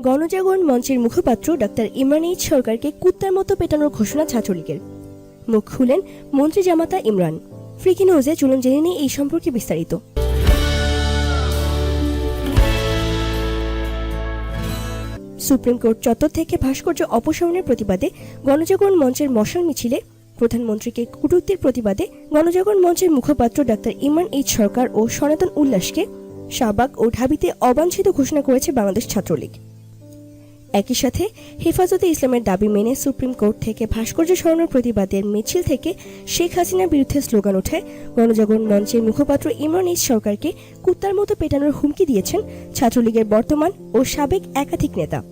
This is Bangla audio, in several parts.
গণজাগরণ মঞ্চের মুখপাত্র ডাক্তার ইমরান সরকারকে কুত্তার মতো পেটানোর ঘোষণা ছাত্রলীগের। মুখ খুলেন মন্ত্রী জামাতা ইমরান। ফ্রিকি নিউজে চলুন জেনে নিই এই সম্পর্কে বিস্তারিত। সুপ্রিম কোর্ট চত্বর থেকে ভাস্কর্য অপসারণের প্রতিবাদে গণজাগরণ মঞ্চের মশাল মিছিলে প্রধানমন্ত্রীকে কটূক্তির প্রতিবাদে গণজাগরণ মঞ্চের মুখপাত্র ডাক্তার ইমরান এইচ সরকার ও সনাতন উল্লাসকে শাহবাগ ও ঢাবিতে অবাঞ্ছিত ঘোষণা করেছে বাংলাদেশ ছাত্রলীগ। একই সাথে হেফাজতে ইসলামের দাবি মেনে সুপ্রিম কোর্ট থেকে ভাস্কর্য সরানোর প্রতিবাদের মিছিল থেকে শেখ হাসিনার বিরুদ্ধে স্লোগান ওঠায় গণজাগরণ মঞ্চের মুখপাত্র ইমরান ইস সরকারকে কুত্তার মতো পেটানোর হুমকি দিয়েছেন ছাত্রলীগের বর্তমান ও সাবেক একাধিক নেতা।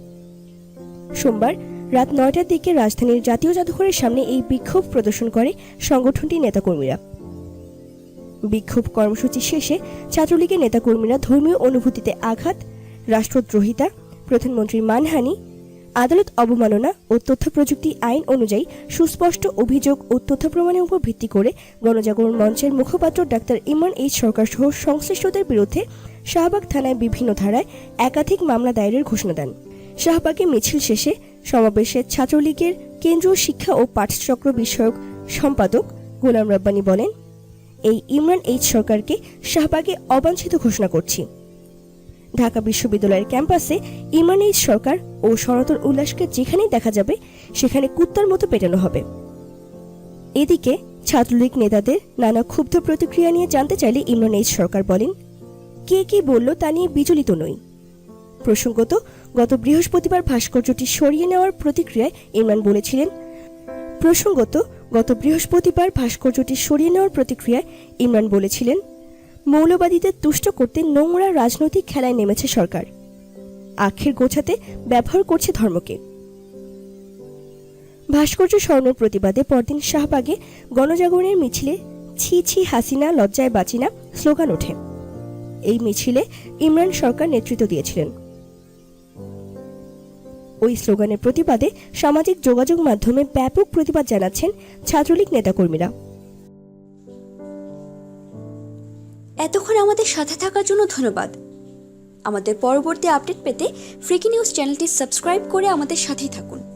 সোমবার রাত নয়টার দিকে রাজধানীর জাতীয় জাদুঘরের সামনে এই বিক্ষোভ প্রদর্শন করে সংগঠনটির নেতাকর্মীরা। বিক্ষোভ কর্মসূচি শেষে ছাত্রলীগের নেতাকর্মীরা ধর্মীয় অনুভূতিতে আঘাত, রাষ্ট্রদ্রোহিতা প্রধানমন্ত্রীর মানহানি, আদালত অবমাননা ও তথ্য প্রযুক্তি আইন অনুযায়ী সুস্পষ্ট অভিযোগ ও তথ্য প্রমাণের উপর ভিত্তি করে গণজাগরণ মঞ্চের মুখপাত্র ডাক্তার ইমরান এইচ সরকার সহ সংশ্লিষ্টদের বিরুদ্ধে শাহবাগ থানায় বিভিন্ন ধারায় একাধিক মামলা দায়েরের ঘোষণা দেন। শাহবাগে মিছিল শেষে সমাবেশে ছাত্রলীগের কেন্দ্রীয় শিক্ষা ও পাঠচক্র বিষয়ক সম্পাদক গোলাম রব্বানী বলেন, এই ইমরান এইচ সরকারকে শাহবাগে অবাঞ্ছিত ঘোষণা করছি। ঢাকা বিশ্ববিদ্যালয়ের ক্যাম্পাসে এইচ সরকার ও সনাতন উল্লাসকে যেখানেই দেখা যাবে, সেখানে কুত্তার মতো পেটানো হবে। এদিকে ছাত্রলীগ নেতাদের নানা ক্ষুব্ধ প্রতিক্রিয়া নিয়ে জানতে চাইলে ইমরান এইচ সরকার বলেন, কে কি বলল তা নিয়ে বিচলিত নই। প্রসঙ্গত, গত বৃহস্পতিবার ভাস্কর্যটি সরিয়ে নেওয়ার প্রতিক্রিয়ায় ইমরান বলেছিলেন, প্রসঙ্গত, গত বৃহস্পতিবার ভাস্কর্যটি সরিয়ে নেওয়ার প্রতিক্রিয়ায় ইমরান বলেছিলেন মৌলবাদীদের তুষ্ট করতে নোংরা রাজনৈতিক খেলায় নেমেছে সরকার। আখের গোছাতে ব্যবহার করছে ধর্মকে। ভাস্কর্য স্বর্ণের প্রতিবাদে পরদিন শাহবাগে গণজাগরণের মিছিলে ছি ছি হাসিনা, লজ্জায় বাঁচিনা স্লোগান ওঠে। এই মিছিলে ইমরান সরকার নেতৃত্ব দিয়েছিলেন। ওই স্লোগানের প্রতিবাদে সামাজিক যোগাযোগ মাধ্যমে ব্যাপক প্রতিবাদ জানাচ্ছেন ছাত্রলীগ নেতাকর্মীরা। এতক্ষণ আমাদের সাথে থাকার জন্য ধন্যবাদ। আমাদের পরবর্তী আপডেট পেতে ফ্রিকি নিউজ চ্যানেলটি সাবস্ক্রাইব করে আমাদের সাথেই থাকুন।